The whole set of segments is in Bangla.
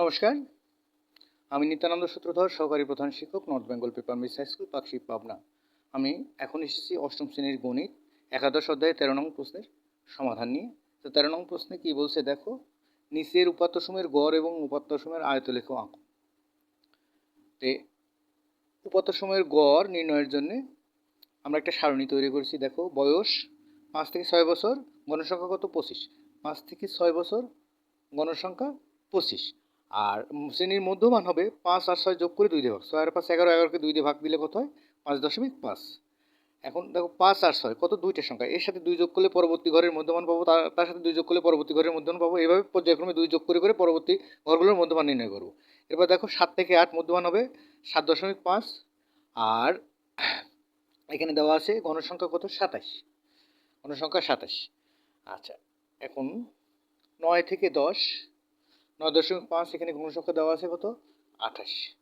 নমস্কার। আমি নিত্যানন্দ সূত্রধর, সহকারী প্রধান শিক্ষক, North Bengal paper mills high school Pakshi Pabna. আমি এখন এসেছি অষ্টম শ্রেণির গণিত, একাদশ অধ্যায়ে তেরো নং প্রশ্নের সমাধান নিয়ে। তো তেরো নং প্রশ্নে কী বলছে দেখো, নিচের উপাত্তসমূহের গড় এবং উপাত্ত সময়ের আয়ত আয়তলেখ আঁক তে উপাত্তসমূহের গড় নির্ণয়ের জন্য আমরা একটা সারণী তৈরি করেছি, দেখো, বয়স পাঁচ থেকে ছয় বছর গণসংখ্যা কত পঁচিশ। পাঁচ থেকে ছয় বছর, গণসংখ্যা পঁচিশ। আর শ্রেণির মধ্যমান হবে পাঁচ আর ছয় যোগ করে দুই দিয়ে ভাগ। ছয় আর পাঁচ এগারো, এগারোকে দুই দিয়ে ভাগ দিলে কত হয়? পাঁচ দশমিক পাঁচ। এখন দেখো পাঁচ আর ছয়, কত দুইটা সংখ্যা? এর সাথে দুই যোগ করলে পরবর্তী ঘরের মধ্যমান পাবো, তার তার সাথে দুই যোগ করলে পরবর্তী ঘরের মধ্যমান পাবো। এভাবে পর্যায়ক্রমে দুই যোগ করে করে পরবর্তী ঘরগুলোর মধ্যমান নির্ণয় করব। এরপর দেখো সাত থেকে আট মধ্যমান হবে, সাত দশমিক পাঁচ। আর এখানে দেওয়া আছে গণসংখ্যা কত? সাতাশ। গণসংখ্যা সাতাশ। আচ্ছা এখন নয় থেকে দশ নয় দশমিক পাঁচ, এখানে গুণসংখ্যা দেওয়া আছে কত? আঠাশ।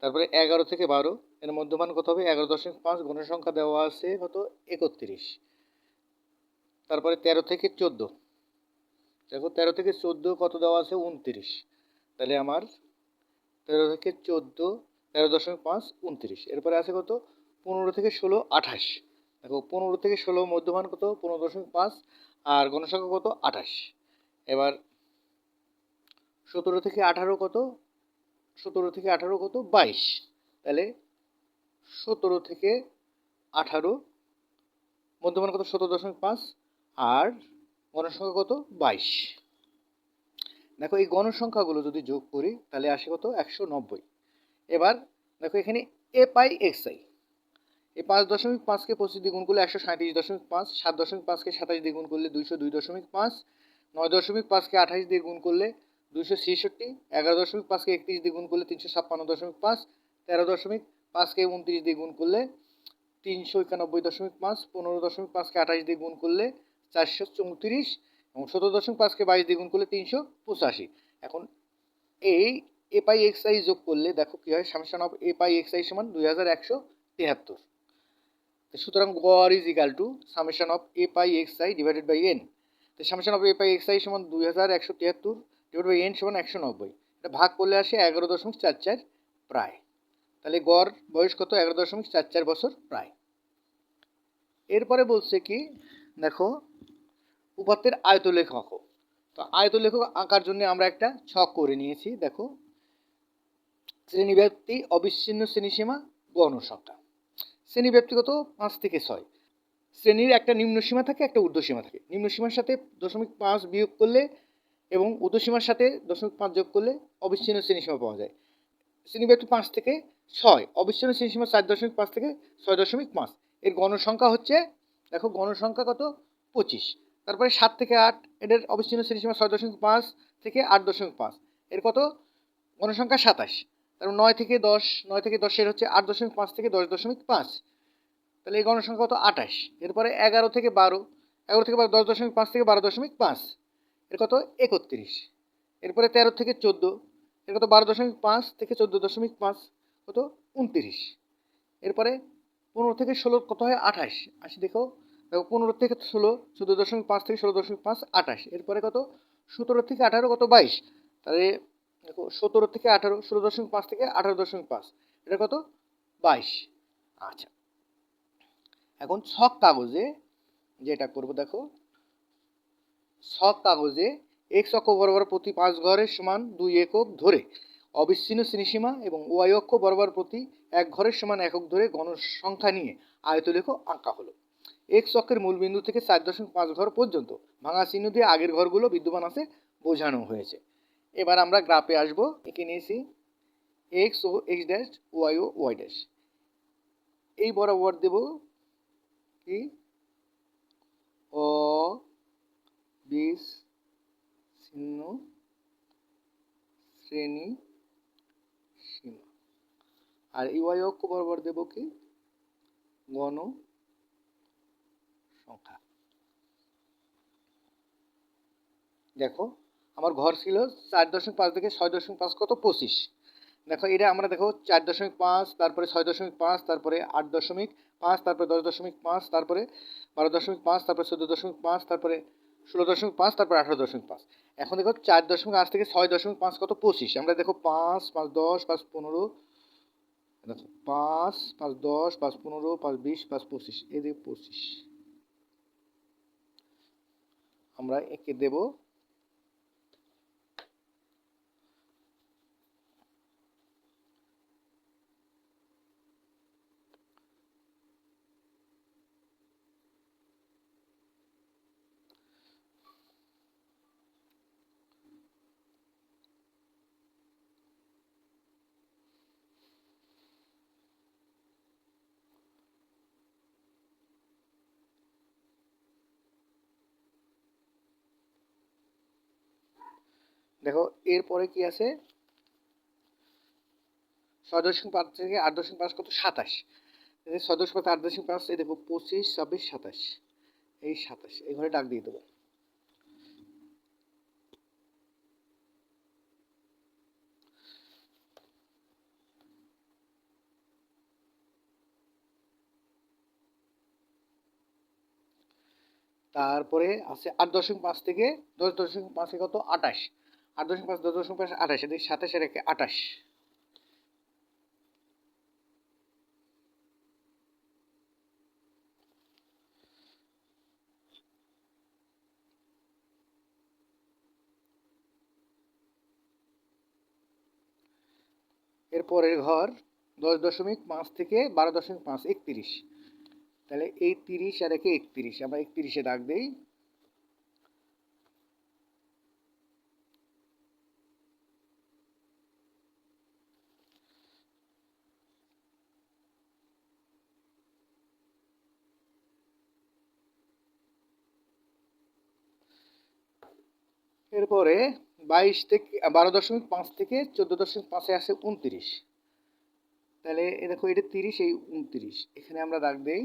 তারপরে এগারো থেকে বারো, এর মধ্যমান কত হবে? এগারো দশমিক পাঁচ গণসংখ্যা দেওয়া আছে কত? একত্রিশ। তারপরে তেরো থেকে চোদ্দ। দেখো, তেরো থেকে চোদ্দ কত দেওয়া আছে? উনত্রিশ। তাহলে আমার তেরো থেকে চোদ্দ, তেরো দশমিক পাঁচ, উনত্রিশ। এরপরে আছে কত? পনেরো থেকে ষোলো, আঠাশ। দেখো, পনেরো থেকে ষোলো মধ্যমান কত? পনেরো দশমিক পাঁচ, আর গণসংখ্যা কত? আঠাশ। এবার সতেরো থেকে আঠারো কত? সতেরো থেকে আঠারো কত? বাইশ। তাহলে সতেরো থেকে আঠারো মধ্যমান কত? সতেরো দশমিক পাঁচ। আর গণসংখ্যা কত? বাইশ। দেখো, এই গণসংখ্যাগুলো যদি যোগ করি, তাহলে আসে কত? একশো নব্বই। এবার দেখো, এখানে এ পাই এক্স আই। এই পাঁচ দশমিক পাঁচকে পঁচিশ দ্বিগুণ করলে একশো সাঁত্রিশ দশমিক পাঁচ, সাত দশমিক পাঁচকে সাতাশ দ্বিগুণ করলে দুইশো দুই দশমিক পাঁচ, নয় দশমিক পাঁচকে আঠাশ দিয়ে গুণ করলে দুশো ছেষট্টি, এগারো দশমিক পাঁচকে একত্রিশ দিয়ে গুণ করলে তিনশো ছাপ্পান্ন দশমিক পাঁচ, তেরো দশমিক পাঁচকে উনত্রিশ দিয়ে গুণ করলে তিনশো একানব্বই দশমিক পাঁচ, পনেরো দশমিক পাঁচকে আঠাশ দিয়ে গুণ করলে চারশো চৌত্রিশ এবং সতেরো দশমিক পাঁচকে বাইশ দিয়ে গুণ করলে তিনশো পঁচাশি। এখন এই এ পাই এক্স আই যোগ করলে দেখো কী হয়, summation of a pi x i সমান দুই হাজার একশো তেহাত্তর। সুতরাং গড় is equal to summation of a pi x i divided by N. তো summation of a pi x i সমান দুই হাজার একশো তিয়াত্তর ডিভাইড বাই এন সমান একশো নব্বই। এটা ভাগ করলে আসে এগারো দশমিক চার চার প্রায়। তাহলে গড় বয়স কত? এগারো দশমিক চার চার বছর প্রায়। এরপরে বলছে কি, দেখো উপাত্তের আয়তলেখ আঁকো তো আয়তলেখ আঁকার জন্য আমরা একটা ছক করে নিয়েছি, দেখো। শ্রেণীব্যাপ্তি, অবিচ্ছিন্ন শ্রেণীসীমা গণসংখ্যা শ্রেণীব্যাপ্তিগত পাঁচ থেকে ছয়। শ্রেণির একটা নিম্নসীমা থাকে, একটা ঊর্ধ্বসীমা থাকে। নিম্নসীমার সাথে দশমিক পাঁচ বিয়োগ করলে এবং ঊর্ধ্বসীমার সাথে দশমিক পাঁচ যোগ করলে অবিচ্ছিন্ন শ্রেণীসীমা পাওয়া যায়। শ্রেণীব্যাপ্তি পাঁচ থেকে ছয়, অবিচ্ছিন্ন শ্রেণীসীমা চার দশমিক পাঁচ থেকে ছয় দশমিক পাঁচ। এর গণসংখ্যা হচ্ছে, দেখো গণসংখ্যা কত? পঁচিশ। তারপরে সাত থেকে আট, এদের অবিচ্ছিন্ন শ্রেণীসীমা ছয় দশমিক পাঁচ থেকে আট দশমিক পাঁচ। এর কত? গণসংখ্যা সাতাশ। তারপর নয় থেকে দশ, নয় থেকে দশের হচ্ছে আট দশমিক পাঁচ থেকে দশ দশমিক পাঁচ। তাহলে এই গণসংখ্যা কত? আঠাশ। এরপরে এগারো থেকে বারো, এগারো থেকে বারো দশ দশমিক পাঁচ থেকে বারো দশমিক পাঁচ। এর কত? একত্রিশ। এরপরে তেরো থেকে চোদ্দ, এর কত? বারো দশমিক পাঁচ থেকে চোদ্দ দশমিক পাঁচ, কত? উনত্রিশ। এরপরে পনেরো থেকে ষোলো কত হয়? আঠাশ। আসি দেখো দেখো পনেরো থেকে ষোলো, চোদ্দ দশমিক পাঁচ থেকে ষোলো দশমিক পাঁচ, আঠাশ। এরপরে কত? সতেরো থেকে আঠারো কত? বাইশ। তাহলে দেখো সতেরো থেকে আঠারো, ষোলো দশমিক পাঁচ থেকে আঠারো দশমিক পাঁচ। এটা কত? বাইশ। আচ্ছা। এখন ছক কাগজে যেটা করব দেখো ছক কাগজে এক্স অক্ষ বরাবর প্রতি পাঁচ ঘরের সমান দুই একক ধরে, অবিচ্ছিন্ন শ্রেণীসীমা এবং ওয়াই অক্ষ বরাবর প্রতি এক ঘরের সমান একক ধরে গণসংখ্যা নিয়ে আয়তলেখ আঁকা হলো। এক্স অক্ষের মূল বিন্দু থেকে চার দশমিক পাঁচ ঘর পর্যন্ত ভাঙা চিহ্ন দিয়ে আগের ঘরগুলো বিদ্যমান আছে বোঝানো হয়েছে। এবার আমরা গ্রাফে আসব, এঁকে নিয়েছি এক্স ও এক্স ড্যাশ, ওয়াই ও ওয়াই ড্যাশ। এই বরাবর দেব কি? বিশ চিহ্ন শ্রেণি, সীমা। আর ইউআই অক্ষ বরাবর দেব কি? গণ সংখ্যা। দেখো, আমার ঘর ছিল চার দশমিক পাঁচ থেকে ছয় দশমিক পাঁচ কত? পঁচিশ। দেখো, এটা আমরা দেখো চার দশমিক পাঁচ, তারপরে ছয় দশমিক পাঁচ, তারপরে আট দশমিক পাঁচ, তারপরে দশ দশমিক পাঁচ, তারপরে বারো দশমিক পাঁচ, তারপরে চোদ্দ দশমিক পাঁচ, তারপরে ষোলো দশমিক পাঁচ, তারপর আঠারো দশমিক পাঁচ। এখন দেখো চার দশমিক আট থেকে ছয় দশমিক পাঁচ কত? পঁচিশ। আমরা দেখো পাঁচ পাঁচ দশ, পাঁচ পনেরো, দেখো পাঁচ পাঁচ দশ, পাঁচ পনেরো, পাঁচ বিশ, পাঁচ পঁচিশ। এদিকে পঁচিশ। আমরা একে দেব দেখো, এরপরে কি আছে? ছয় দশমিক পাঁচ থেকে আট দশমিক পাঁচ কত? সাতাশ। ছয় দশমিক পাঁচ, আট দশমিক পাঁচ এই দেখো পঁচিশ, ছাব্বিশ, সাতাশ। এই সাতাশ, এই ঘরে ডাক দিয়ে দেবো। তারপরে আছে আট দশমিক পাঁচ থেকে দশ দশমিক পাঁচে কত? আটাশ। আট দশমিক পাঁচ, দশ দশমিক পাঁচ, আঠাশ, এদিকে সাতাশের একে আটাশ এর পরের ঘর দশ দশমিক পাঁচ থেকে বারো দশমিক পাঁচ, একত্রিশ। তাহলে এই তিরিশ আর একে একত্রিশ, আমরা একত্রিশে দাগ দেই। এরপরে বাইশ থেকে, বারো দশমিক পাঁচ থেকে চোদ্দ দশমিক পাঁচে আসে উনত্রিশ। তাহলে এ দেখো, এটা তিরিশ, এই উনত্রিশ। এখানে আমরা দাগ দেই।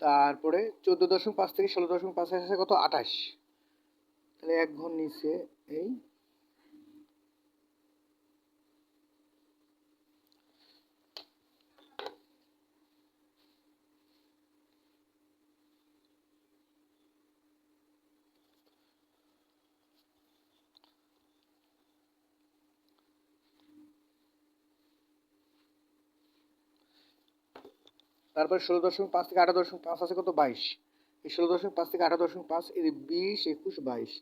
তারপরে চোদ্দ দশমিক পাঁচ থেকে ষোলো দশমিক পাঁচ আসে কত? আঠাশ। তাহলে এক ঘর নিচে এই তারপরে ষোলো দশমিক পাঁচ থেকে আঠারো দশমিক পাঁচ আছে কত? বাইশ। এই ষোলো দশমিক পাঁচ থেকে আঠারো দশমিক পাঁচ এই বিশ, একুশ, বাইশ।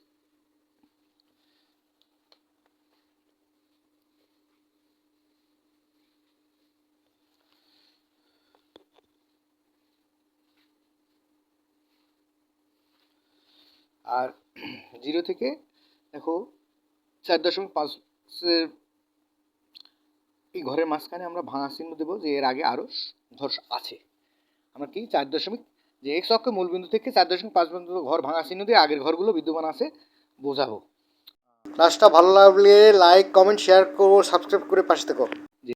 আর জিরো থেকে, দেখো, চার দশমিক পাঁচ এই ঘরের মাঝখানে আমরা ভাঙা চিহ্ন দেবো যে এর আগে আরও ঘর আছে। আমরা কি চার দশমিক, যে এক্স অক্ষ মূলবিন্দু থেকে চার দশমিক পাঁচ পর্যন্ত ঘর ভাঙা চিহ্ন দিয়ে আগের ঘরগুলো বিদ্যমান আছে, বোঝাবো। ক্লাসটা ভালো লাগলে লাইক, কমেন্ট, শেয়ার করো, সাবস্ক্রাইব করে পাশে থেকো।